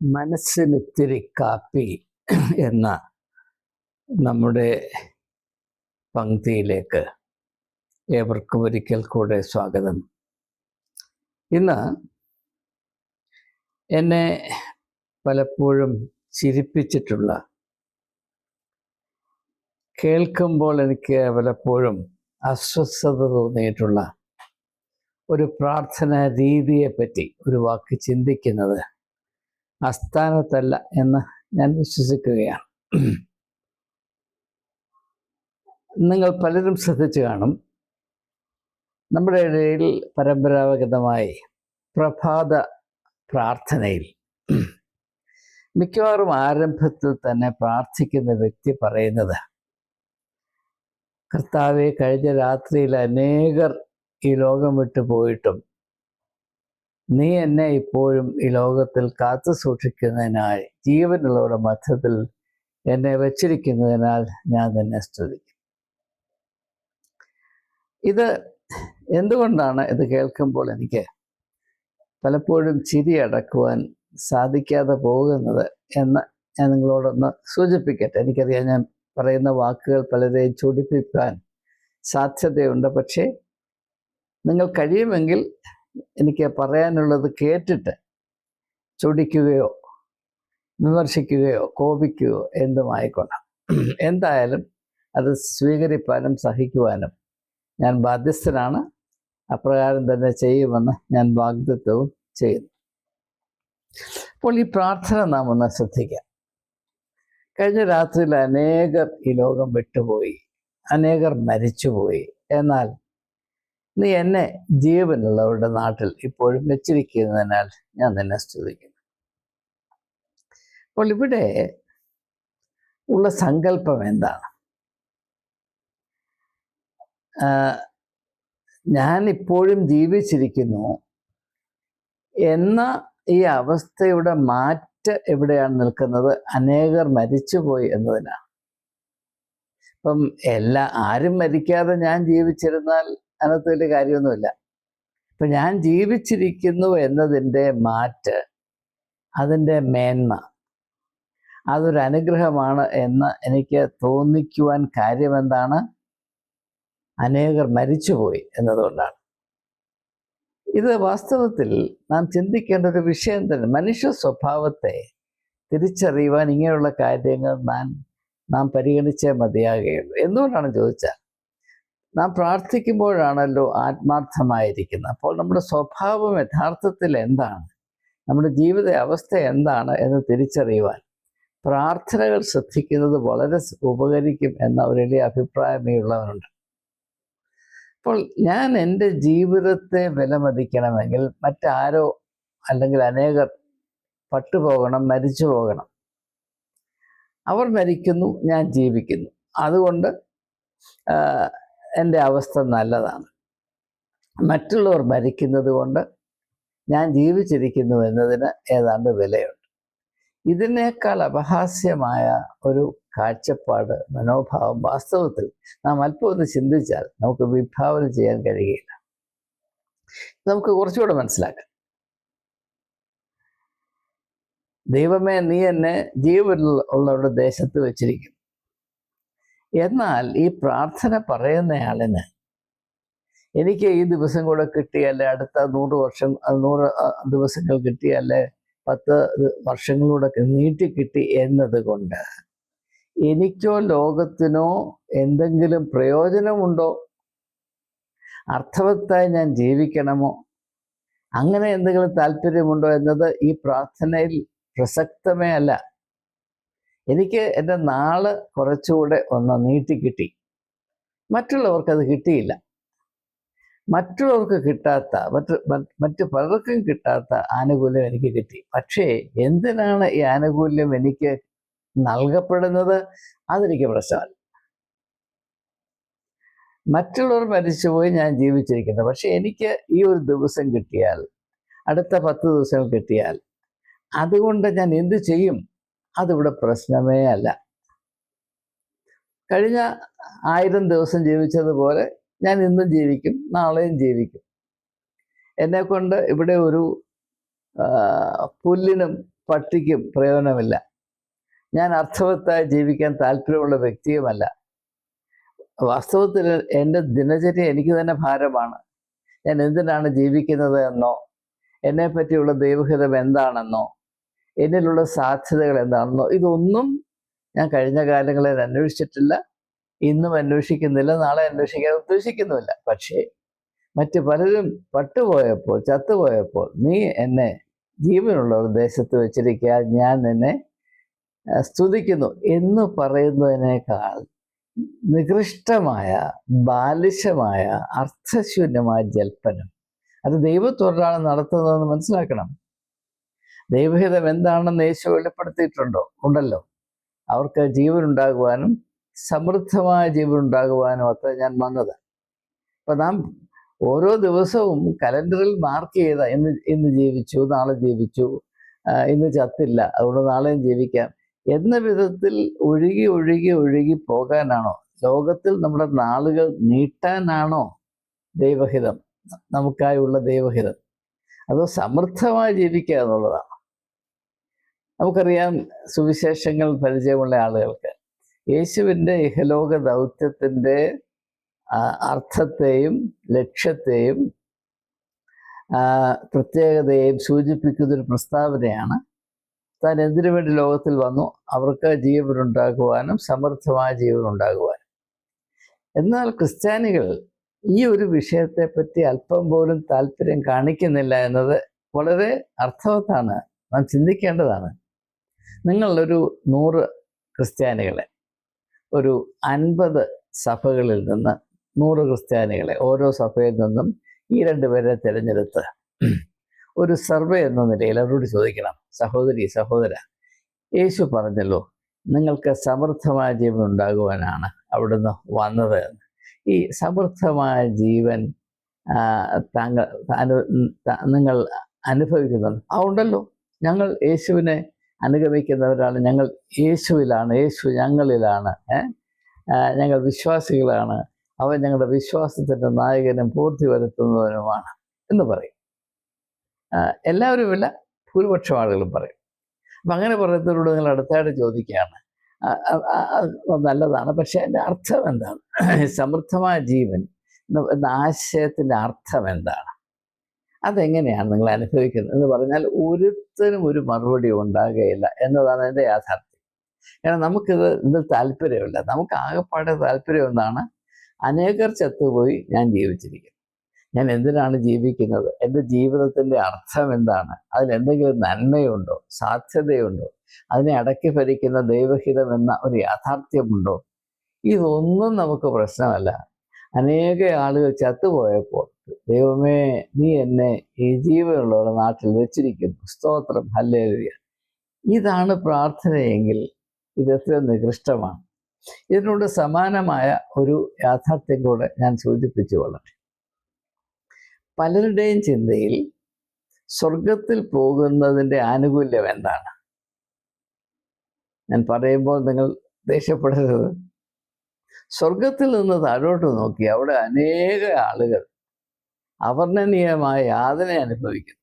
മനസ്സിനിത്തിരി കാപ്പി എന്ന നമ്മുടെ പങ്ക്തിയിലേക്ക് ഏവർക്കും ഒരിക്കൽ കൂടെ സ്വാഗതം. ഇന്ന് എന്നെ പലപ്പോഴും ചിരിപ്പിച്ചിട്ടുള്ള കേൾക്കുമ്പോൾ എനിക്ക് പലപ്പോഴും അസ്വസ്ഥത തോന്നിയിട്ടുള്ള ഒരു പ്രാർത്ഥന രീതിയെപ്പറ്റി ഒരു വാക്ക് ചിന്തിക്കുന്നത് അസ്ഥാനത്തല്ല എന്ന് ഞാൻ വിശ്വസിക്കുകയാണ്. നിങ്ങൾ പലരും ശ്രദ്ധിച്ചു കാണും. നമ്മുടെ ഇടയിൽ പരമ്പരാഗതമായി പ്രഭാത പ്രാർത്ഥനയിൽ മിക്കവാറും ആരംഭത്തിൽ തന്നെ പ്രാർത്ഥിക്കുന്ന വ്യക്തി പറയുന്നത് കർത്താവെ കഴിഞ്ഞ രാത്രിയിൽ അനേകർ ഈ ലോകം വിട്ടു പോയിട്ടും നീ എന്നെ ഇപ്പോഴും ഈ ലോകത്തിൽ കാത്തു സൂക്ഷിക്കുന്നതിനായി ജീവനുള്ളവരുടെ മധ്യത്തിൽ എന്നെ വച്ചിരിക്കുന്നതിനാൽ ഞാൻ നിന്നെ സ്തുതിക്കും. ഇത് എന്തുകൊണ്ടാണ് ഇത് കേൾക്കുമ്പോൾ എനിക്ക് പലപ്പോഴും ചിരി അടക്കുവാൻ സാധിക്കാതെ പോകുന്നത് എന്ന് ഞാൻ നിങ്ങളോടൊന്ന് സൂചിപ്പിക്കട്ടെ. എനിക്കറിയാം ഞാൻ പറയുന്ന വാക്കുകൾ പലരെയും ചൂടിപ്പിക്കാൻ സാധ്യതയുണ്ട്. പക്ഷേ നിങ്ങൾ കഴിയുമെങ്കിൽ എനിക്ക് പറയാനുള്ളത് കേട്ടിട്ട് ചൊടിക്കുകയോ വിമർശിക്കുകയോ കോപിക്കുകയോ എന്തുമായിക്കൊള്ളാം എന്തായാലും അത് സ്വീകരിപ്പാനും സഹിക്കുവാനും ഞാൻ ബാധ്യസ്ഥനാണ്. അപ്രകാരം തന്നെ ചെയ്യുമെന്ന് ഞാൻ വാഗ്ദത്വവും ചെയ്യുന്നു. അപ്പോൾ ഈ പ്രാർത്ഥന നാം ഒന്ന് ശ്രദ്ധിക്കാം. കഴിഞ്ഞ രാത്രിയിൽ അനേകർ ഈ ലോകം വിട്ടുപോയി. അനേകർ മരിച്ചുപോയി. എന്നാൽ നീ എന്നെ ജീവനുള്ളവരുടെ നാട്ടിൽ ഇപ്പോഴും വെച്ചിരിക്കുന്നതിനാൽ ഞാൻ നിന്നെ സ്തുതിക്കുന്നു. അപ്പോൾ ഇവിടെ ഉള്ള സങ്കല്പം എന്താണ്? ഞാൻ ഇപ്പോഴും ജീവിച്ചിരിക്കുന്നു എന്ന ഈ അവസ്ഥയുടെ മാറ്റ് എവിടെയാണ് നിൽക്കുന്നത്? അനേകർ മരിച്ചുപോയി എന്നതിനാണ്. ഇപ്പം എല്ലാ ആരും മരിക്കാതെ ഞാൻ ജീവിച്ചിരുന്നാൽ അതിനകത്ത് വലിയ കാര്യമൊന്നുമില്ല. ഇപ്പൊ ഞാൻ ജീവിച്ചിരിക്കുന്നു എന്നതിന്റെ മാറ്റ് അതിന്റെ മേന്മ അതൊരു അനുഗ്രഹമാണ് എന്ന് എനിക്ക് തോന്നിക്കുവാൻ കാര്യമെന്താണ്? അനേകർ മരിച്ചുപോയി എന്നതുകൊണ്ടാണ്. ഇത് വാസ്തവത്തിൽ നാം ചിന്തിക്കേണ്ട ഒരു വിഷയം തന്നെ. മനുഷ്യ സ്വഭാവത്തെ തിരിച്ചറിയുവാൻ ഇങ്ങനെയുള്ള കാര്യങ്ങൾ നാം നാം പരിഗണിച്ചേ മതിയാകുകയുള്ളൂ. എന്തുകൊണ്ടാണ് ചോദിച്ചാൽ നാം പ്രാർത്ഥിക്കുമ്പോഴാണല്ലോ ആത്മാർത്ഥമായിരിക്കുന്നത്. അപ്പോൾ നമ്മുടെ സ്വഭാവം യഥാർത്ഥത്തിൽ എന്താണ്? നമ്മുടെ ജീവിത അവസ്ഥ എന്താണ് എന്ന് തിരിച്ചറിയുവാൻ പ്രാർത്ഥനകൾ ശ്രദ്ധിക്കുന്നത് വളരെ ഉപകരിക്കും എന്ന ഒരു വലിയ അഭിപ്രായമേ ഉള്ളവരുണ്ട്. അപ്പോൾ ഞാൻ എന്റെ ജീവിതത്തെ വിലമതിക്കണമെങ്കിൽ മറ്റാരോ അല്ലെങ്കിൽ അനേകർ പട്ടുപോകണം മരിച്ചു പോകണം. അവർ മരിക്കുന്നു ഞാൻ ജീവിക്കുന്നു. അതുകൊണ്ട് എന്റെ അവസ്ഥ നല്ലതാണ്. മറ്റുള്ളവർ മരിക്കുന്നത് കൊണ്ട് ഞാൻ ജീവിച്ചിരിക്കുന്നു എന്നതിന് ഏതാണ്ട് വിലയുണ്ട്. ഇതിനേക്കാൾ അപഹാസ്യമായ ഒരു കാഴ്ചപ്പാട് മനോഭാവം വാസ്തവത്തിൽ നാം അല്പം ഒന്ന് ചിന്തിച്ചാൽ നമുക്ക് വിഭാവനം ചെയ്യാൻ കഴിയുകയില്ല നമുക്ക് കുറച്ചുകൂടെ മനസ്സിലാക്കാം. ദൈവമേ നീ എന്നെ ജീവനുള്ളവരുടെ ദേശത്ത് വെച്ചിരിക്കും എന്നാൽ ഈ പ്രാർത്ഥന പറയുന്നയാളിന് എനിക്ക് ഈ ദിവസം കൂടെ കിട്ടിയല്ലേ? അടുത്ത നൂറ് വർഷം നൂറ് ദിവസങ്ങൾ കിട്ടിയല്ലേ? പത്ത് വർഷങ്ങളൂടെ നീട്ടി കിട്ടി എന്നത് കൊണ്ട് എനിക്കോ ലോകത്തിനോ എന്തെങ്കിലും പ്രയോജനമുണ്ടോ? അർത്ഥവത്തായി ഞാൻ ജീവിക്കണമോ? അങ്ങനെ എന്തെങ്കിലും താല്പര്യമുണ്ടോ എന്നത് ഈ പ്രാർത്ഥനയിൽ പ്രസക്തമേ അല്ല. എനിക്ക് എന്റെ നാൾ കുറച്ചുകൂടെ ഒന്ന് നീട്ടി കിട്ടി. മറ്റുള്ളവർക്ക് അത് കിട്ടിയില്ല. മറ്റുള്ളവർക്ക് കിട്ടാത്ത മറ്റ് മറ്റ് പലർക്കും കിട്ടാത്ത ആനുകൂല്യം എനിക്ക് കിട്ടി. പക്ഷേ എന്തിനാണ് ഈ ആനുകൂല്യം എനിക്ക് നൽകപ്പെടുന്നത്? അതെനിക്ക് പ്രശ്നമല്ല. മറ്റുള്ളവർ മരിച്ചുപോയി ഞാൻ ജീവിച്ചിരിക്കുന്നത് പക്ഷെ എനിക്ക് ഈ ഒരു ദിവസം കിട്ടിയാൽ അടുത്ത പത്ത് ദിവസം കിട്ടിയാൽ അതുകൊണ്ട് ഞാൻ എന്ത് ചെയ്യും? അതിവിടെ പ്രശ്നമേ അല്ല. കഴിഞ്ഞ ആയിരം ദിവസം ജീവിച്ചതുപോലെ ഞാൻ ഇന്നും ജീവിക്കും നാളെയും ജീവിക്കും. എന്നെ കൊണ്ട് ഇവിടെ ഒരു പുല്ലിനും പട്ടിക്കും പ്രയോജനമില്ല. ഞാൻ അർത്ഥവത്തായി ജീവിക്കാൻ താല്പര്യമുള്ള വ്യക്തിയുമല്ല. വാസ്തവത്തിൽ എന്റെ ദിനചര്യ എനിക്ക് തന്നെ ഭാരമാണ്. ഞാൻ എന്തിനാണ് ജീവിക്കുന്നത് എന്നോ എന്നെ പറ്റിയുള്ള ദൈവഹിതം എന്താണെന്നോ എന്നിലുള്ള സാധ്യതകൾ എന്താണെന്നോ ഇതൊന്നും ഞാൻ കഴിഞ്ഞ കാലങ്ങളിൽ അന്വേഷിച്ചിട്ടില്ല. ഇന്നും അന്വേഷിക്കുന്നില്ല നാളെ അന്വേഷിക്കാൻ ഉദ്ദേശിക്കുന്നുമില്ല. പക്ഷേ മറ്റു പലരും പട്ടുപോയപ്പോൾ ചത്തുപോയപ്പോൾ നീ എന്നെ ജീവനുള്ള ഒരു ദേശത്ത് വെച്ചിരിക്കാൻ ഞാൻ നിന്നെ സ്തുതിക്കുന്നു എന്ന് പറയുന്നതിനേക്കാൾ നികൃഷ്ടമായ ബാലിശമായ അർത്ഥശൂന്യമായ ജൽപ്പനം. അത് ദൈവത്തോടാണ് നടത്തുന്നതെന്ന് മനസ്സിലാക്കണം. ദൈവഹിതം എന്താണെന്ന് യേശു വെളിപ്പെടുത്തിയിട്ടുണ്ടോ? ഉണ്ടല്ലോ. അവർക്ക് ജീവൻ ഉണ്ടാകുവാനും സമൃദ്ധമായ ജീവൻ ഉണ്ടാകുവാനും അത്ര ഞാൻ വന്നത്. അപ്പൊ നാം ഓരോ ദിവസവും കലണ്ടറിൽ മാർക്ക് ചെയ്ത ഇന്ന് ഇന്ന് ജീവിച്ചു നാളെ ജീവിച്ചു ഇന്ന് ചത്തില്ല അതുകൊണ്ട് നാളെയും ജീവിക്കാം. എന്ന വിധത്തിൽ ഒഴുകി ഒഴുകി ഒഴുകി പോകാനാണോ? ലോകത്തിൽ നമ്മുടെ നാളുകൾ നീട്ടാനാണോ ദൈവഹിതം? നമുക്കായുള്ള ദൈവഹിതം. അതോ സമൃദ്ധമായി ജീവിക്കുക എന്നുള്ളതാണ്? നമുക്കറിയാം സുവിശേഷങ്ങൾ പരിചയമുള്ള ആളുകൾക്ക്. യേശുവിന്റെ ഇഹലോക ദൗത്യത്തിന്റെ അർത്ഥത്തെയും ലക്ഷ്യത്തെയും പ്രത്യേകതയെയും സൂചിപ്പിക്കുന്ന ഒരു പ്രസ്താവനയാണ്. താൻ എന്തിനു വേണ്ടി ലോകത്തിൽ വന്നു? അവർക്ക് ജീവനുണ്ടാകുവാനും സമൃദ്ധമായ ജീവനുണ്ടാകുവാനും. എന്നാൽ ക്രിസ്ത്യാനികൾ ഈ ഒരു വിഷയത്തെ പറ്റി അല്പം പോലും താല്പര്യം കാണിക്കുന്നില്ല എന്നത് വളരെ അർത്ഥവത്താണ്. നാം ചിന്തിക്കേണ്ടതാണ്. നിങ്ങൾ ഒരു നൂറ് ക്രിസ്ത്യാനികളെ ഒരു അൻപത് സഭകളിൽ നിന്ന് നൂറ് ക്രിസ്ത്യാനികളെ ഓരോ സഭയിൽ നിന്നും ഈ രണ്ടുപേരെ തിരഞ്ഞെടുത്ത് ഒരു സർവേ എന്ന നിലയിൽ അവരോട് ചോദിക്കണം സഹോദരി സഹോദര യേശു പറഞ്ഞല്ലോ നിങ്ങൾക്ക് സമൃദ്ധമായ ജീവൻ ഉണ്ടാകുവാനാണ് അവിടുന്ന് വന്നത്. ഈ സമൃദ്ധമായ ജീവൻ താങ്കൾ നിങ്ങൾ അനുഭവിക്കുന്നുണ്ട് ആ ഉണ്ടല്ലോ ഞങ്ങൾ യേശുവിനെ അനുഗമിക്കുന്നവരാണ് ഞങ്ങൾ യേശുവിലാണ് യേശു ഞങ്ങളിലാണ് ഞങ്ങൾ വിശ്വാസികളാണ്. അവൻ ഞങ്ങളുടെ വിശ്വാസത്തിന്റെ നായകനും പൂർത്തി വരുത്തുന്നവനുമാണ് എന്ന് പറയും. എല്ലാവരുമില്ല ഭൂരിപക്ഷം ആളുകളും പറയും. അപ്പം അങ്ങനെ പറയുന്നവരോട് നിങ്ങൾ അടുത്തായിട്ട് ചോദിക്കുകയാണ്. നല്ലതാണ്. പക്ഷേ അതിന്റെ അർത്ഥം എന്താണ്? സമൃദ്ധമായ ജീവൻ എന്ന ആശയത്തിന്റെ അർത്ഥം എന്താണ്? അതെങ്ങനെയാണ് നിങ്ങൾ അനുഭവിക്കുന്നത്? എന്ന് പറഞ്ഞാൽ ഒരുത്തനും ഒരു മറുപടി ഉണ്ടാകുകയില്ല എന്നതാണ് എന്റെ യാഥാർത്ഥ്യം. കാരണം നമുക്കിത് ഇതിൽ താല്പര്യമില്ല. നമുക്ക് ആകെപ്പാടെ താല്പര്യം എന്താണ്? അനേകർ ചത്തുപോയി ഞാൻ ജീവിച്ചിരിക്കുന്നു. ഞാൻ എന്തിനാണ് ജീവിക്കുന്നത്? എന്റെ ജീവിതത്തിന്റെ അർത്ഥം എന്താണ്? അതിൽ എന്തെങ്കിലും നന്മയുണ്ടോ? സാധ്യതയുണ്ടോ? അതിനെ അടക്കി ഭരിക്കുന്ന ദൈവഹിതം എന്ന ഒരു യാഥാർത്ഥ്യമുണ്ടോ? ഇതൊന്നും നമുക്ക് പ്രശ്നമല്ല. അനേക ആളുകൾ ചത്തുപോയപ്പോൾ ദൈവമേ നീ എന്നെ ഈ ജീവനുള്ളവരുടെ നാട്ടിൽ വെച്ചിരിക്കുന്നു. സ്തോത്രം. ഹല്ലേലൂയ. ഇതാണ് പ്രാർത്ഥനയെങ്കിൽ ഇത് എത്ര നികൃഷ്ടമാണ്. ഇതിനോട് സമാനമായ ഒരു യാഥാർത്ഥ്യം കൂടെ ഞാൻ സൂചിപ്പിച്ചു വളരെ പലരുടെയും ചിന്തയിൽ സ്വർഗത്തിൽ പോകുന്നതിന്റെ ആനുകൂല്യം എന്താണ്? ഞാൻ പറയുമ്പോൾ നിങ്ങൾ ദേഷ്യപ്പെടരുത്. സ്വർഗത്തിൽ നിന്ന് താഴോട്ട് നോക്കി അവിടെ അനേക ആളുകൾ അവർണനീയമായ യാതന അനുഭവിക്കുന്നു.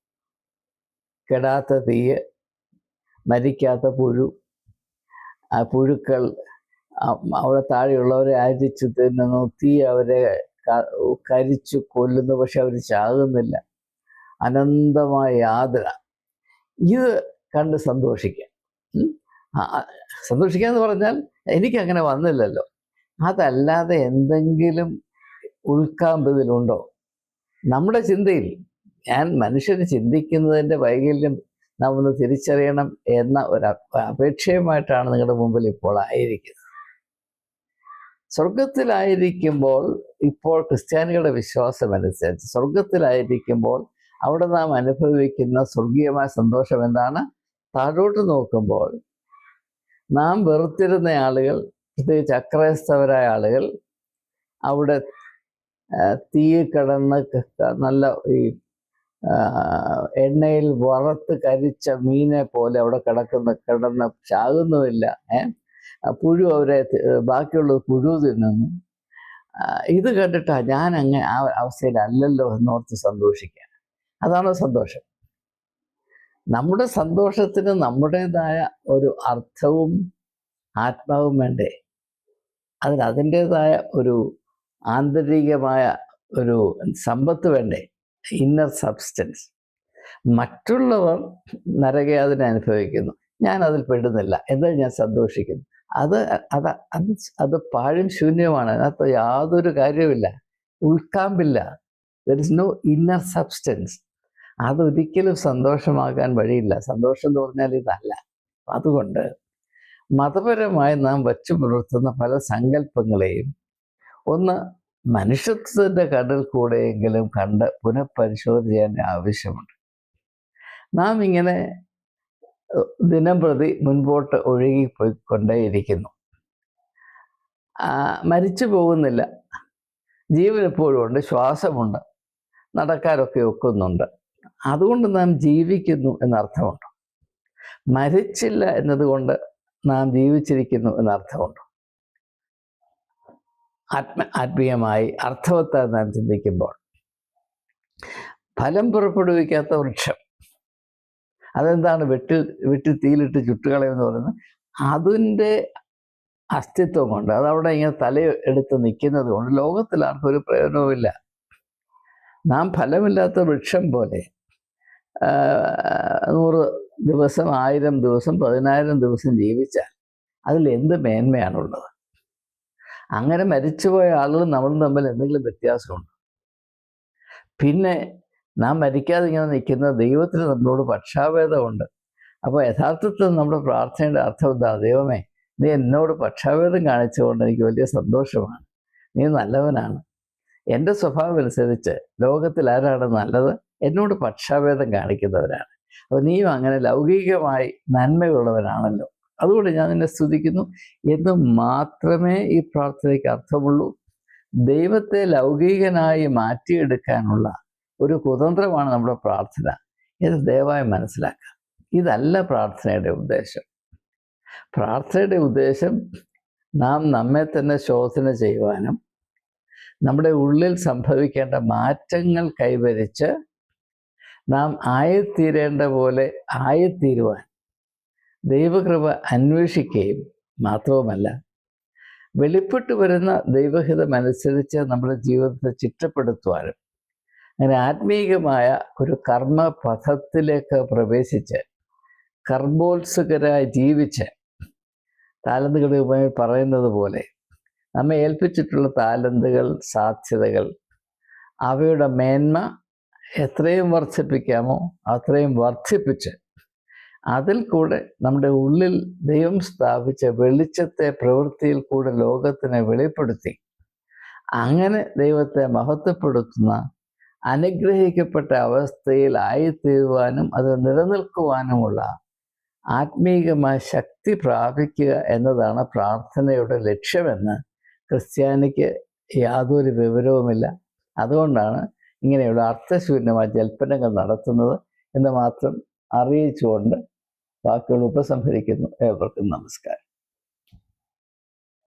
കെടാത്ത തീയ് മരിക്കാത്ത പുഴു ആ പുഴുക്കൾ അവിടെ താഴെയുള്ളവരെ അരിച്ച് തിന്നുന്നു തീ അവരെ കരിച്ചു കൊല്ലുന്നു പക്ഷെ അവർ ചാകുന്നില്ല. അനന്തമായ യാതന. ഇത് കണ്ട് സന്തോഷിക്കാം. സന്തോഷിക്കുക എന്ന് പറഞ്ഞാൽ എനിക്കങ്ങനെ വന്നില്ലല്ലോ. അതല്ലാതെ എന്തെങ്കിലും ഉൾക്കാമ്പതിലുണ്ടോ നമ്മുടെ ചിന്തയിൽ ഞാൻ മനുഷ്യർ ചിന്തിക്കുന്നതിന്റെ വൈകല്യം നാം ഒന്ന് തിരിച്ചറിയണം എന്ന ഒരു അപ- അപേക്ഷയുമായിട്ടാണ് നിങ്ങളുടെ മുമ്പിൽ ഇപ്പോൾ ആയിരിക്കുന്നത്. സ്വർഗത്തിലായിരിക്കുമ്പോൾ ഇപ്പോൾ ക്രിസ്ത്യാനികളുടെ വിശ്വാസം അനുസരിച്ച് സ്വർഗത്തിലായിരിക്കുമ്പോൾ അവിടെ നാം അനുഭവിക്കുന്ന സ്വർഗീയമായ സന്തോഷം എന്താണ്? താഴോട്ട് നോക്കുമ്പോൾ നാം വെറുത്തിരുന്ന ആളുകൾ പ്രത്യേകിച്ച് അക്രൈസ്തവരായ ആളുകൾ അവിടെ തീ കിടന്ന് നല്ല ഈ എണ്ണയിൽ വറുത്ത് കരിച്ച മീനെ പോലെ അവിടെ കിടക്കുന്ന കിടന്ന് ചാകുന്നുമില്ല ഏഹ് പുഴു അവരെ ബാക്കിയുള്ളത് പുഴു തിന്നുന്നു. ഇത് കണ്ടിട്ടാ ഞാൻ അങ്ങ് ആ അവസ്ഥയിലല്ലല്ലോ എന്നോർത്ത് സന്തോഷിക്കുക അതാണ് സന്തോഷം. നമ്മുടെ സന്തോഷത്തിന് നമ്മുടേതായ ഒരു അർത്ഥവും ആത്മാവും വേണ്ടേ? അതിന് അതിന്റെതായ ഒരു ആന്തരികമായ ഒരു സമ്പത്ത് വേണ്ടേ? ഇന്നർ സബ്സ്റ്റൻസ് മറ്റുള്ളവർ നരകയാതന അനുഭവിക്കുന്നു. ഞാൻ അതിൽ പെടുന്നില്ല. എന്നാൽ ഞാൻ സന്തോഷിക്കുന്നു. അത് അത് അത് അത് പാഴും ശൂന്യമാണ് അതിനകത്ത് യാതൊരു കാര്യവുമില്ല. ഉൾക്കാമ്പില്ല. There is no inner substance അതൊരിക്കലും സന്തോഷമാകാൻ വഴിയില്ല. സന്തോഷം എന്ന് പറഞ്ഞാൽ ഇതല്ല. അതുകൊണ്ട് മതപരമായി നാം വച്ചു പുലർത്തുന്ന പല സങ്കല്പങ്ങളെയും ഒന്ന് മനുഷ്യത്വത്തിന്റെ കടൽ കൂടെയെങ്കിലും കണ്ട് പുനഃപരിശോധന ചെയ്യേണ്ട ആവശ്യമുണ്ട്. നാം ഇങ്ങനെ ദിനം പ്രതി മുൻപോട്ട് ഒഴുകിപ്പോയിക്കൊണ്ടേയിരിക്കുന്നു. മരിച്ചു പോകുന്നില്ല. ജീവൻ എപ്പോഴും ഉണ്ട് ശ്വാസമുണ്ട് നടക്കാനൊക്കെ ഒക്കുന്നുണ്ട്. അതുകൊണ്ട് നാം ജീവിക്കുന്നു എന്നർത്ഥമുണ്ട്. മരിച്ചില്ല എന്നതുകൊണ്ട് നാം ജീവിച്ചിരിക്കുന്നു എന്നർത്ഥമുണ്ട്. ആത്മ ആത്മീയമായി അർത്ഥവത്തായി നാം ചിന്തിക്കുമ്പോൾ ഫലം പുറപ്പെടുവിക്കാത്ത വൃക്ഷം. അതെന്താണ്? വെട്ടിൽ വെട്ടി തീയിലിട്ട് ചുട്ടുകളയെന്ന് പറയുന്നത് അതിന്റെ അസ്തിത്വം കൊണ്ട് അതവിടെ ഇങ്ങനെ തല എടുത്ത് നിൽക്കുന്നത് കൊണ്ട് ലോകത്തിൽ ആർക്കും ഒരു പ്രയോജനവുമില്ല. നാം ഫലമില്ലാത്ത വൃക്ഷം പോലെ നൂറ് ദിവസം ആയിരം ദിവസം പതിനായിരം ദിവസം ജീവിച്ചാൽ അതിൽ എന്ത് മേന്മയാണുള്ളത്? അങ്ങനെ മരിച്ചുപോയ ആളുകൾ നമ്മളും തമ്മിൽ എന്തെങ്കിലും വ്യത്യാസമുണ്ട്? പിന്നെ നാം മരിക്കാതെ ഇങ്ങനെ നിൽക്കുന്ന ദൈവത്തിന് നമ്മളോട് പക്ഷാഭേദമുണ്ട്. അപ്പോൾ യഥാർത്ഥത്തിൽ നമ്മുടെ പ്രാർത്ഥനയുടെ അർത്ഥം എന്താ? ദൈവമേ നീ എന്നോട് പക്ഷാഭേദം കാണിച്ചുകൊണ്ട് എനിക്ക് വലിയ സന്തോഷമാണ്. നീ നല്ലവനാണ്. എന്റെ സ്വഭാവം അനുസരിച്ച് ലോകത്തിൽ ആരാണ് നല്ലത്? എന്നോട് പക്ഷാഭേദം കാണിക്കുന്നവരാണ്. അപ്പോൾ നീയും അങ്ങനെ ലൗകികമായി നന്മയുള്ളവനാണല്ലോ. അതുകൊണ്ട് ഞാൻ നിന്നെ സ്തുതിക്കുന്നു. എന്ന് മാത്രമേ ഈ പ്രാർത്ഥനയ്ക്ക് അർത്ഥമുള്ളൂ. ദൈവത്തെ ലൗകികനായി മാറ്റിയെടുക്കാനുള്ള ഒരു കുതന്ത്രമാണ് നമ്മുടെ പ്രാർത്ഥന. ഇത് ദയവായി മനസ്സിലാക്കുക. ഇതല്ല പ്രാർത്ഥനയുടെ ഉദ്ദേശം. പ്രാർത്ഥനയുടെ ഉദ്ദേശം നാം നമ്മെ തന്നെ ശോധന ചെയ്യുവാനും നമ്മുടെ ഉള്ളിൽ സംഭവിക്കേണ്ട മാറ്റങ്ങൾ കൈവരിച്ച് നാം ആയിത്തീരേണ്ട പോലെ ആയിത്തീരുവാൻ ദൈവകൃപ അന്വേഷിക്കുകയും മാത്രവുമല്ല വെളിപ്പെട്ടു വരുന്ന ദൈവഹിതമനുസരിച്ച് നമ്മുടെ ജീവിതത്തെ ചിട്ടപ്പെടുത്തുവാനും അങ്ങനെ ആത്മീയമായ ഒരു കർമ്മ പഥത്തിലേക്ക് പ്രവേശിച്ച് കർമ്മോത്സുകരായി ജീവിച്ച് താലന്തുകളുമായി പറയുന്നത് പോലെ നമ്മെ ഏൽപ്പിച്ചിട്ടുള്ള താലന്തുകൾ സാധ്യതകൾ അവയുടെ മേന്മ എത്രയും വർദ്ധിപ്പിക്കാമോ അത്രയും വർദ്ധിപ്പിച്ച് അതിൽ കൂടെ നമ്മുടെ ഉള്ളിൽ ദൈവം സ്ഥാപിച്ച വെളിച്ചത്തെ പ്രവൃത്തിയിൽ കൂടെ ലോകത്തിനെ വെളിപ്പെടുത്തി. അങ്ങനെ ദൈവത്തെ മഹത്വപ്പെടുത്തുന്ന അനുഗ്രഹിക്കപ്പെട്ട അവസ്ഥയിൽ ആയിത്തീരുവാനും അത് നിലനിൽക്കുവാനുമുള്ള ആത്മീകമായ ശക്തി പ്രാപിക്കുക എന്നതാണ് പ്രാർത്ഥനയുടെ ലക്ഷ്യമെന്ന് ക്രിസ്ത്യാനിക്ക് യാതൊരു വിവരവുമില്ല. അതുകൊണ്ടാണ് ഇങ്ങനെയുള്ള അർത്ഥശൂന്യമായ ജൽപ്പനങ്ങൾ നടത്തുന്നത് എന്ന് മാത്രം അറിയിച്ചുകൊണ്ട് വാക്കുകൾ ഉപസംഹരിക്കുന്നു. ഏവർക്കും നമസ്കാരം.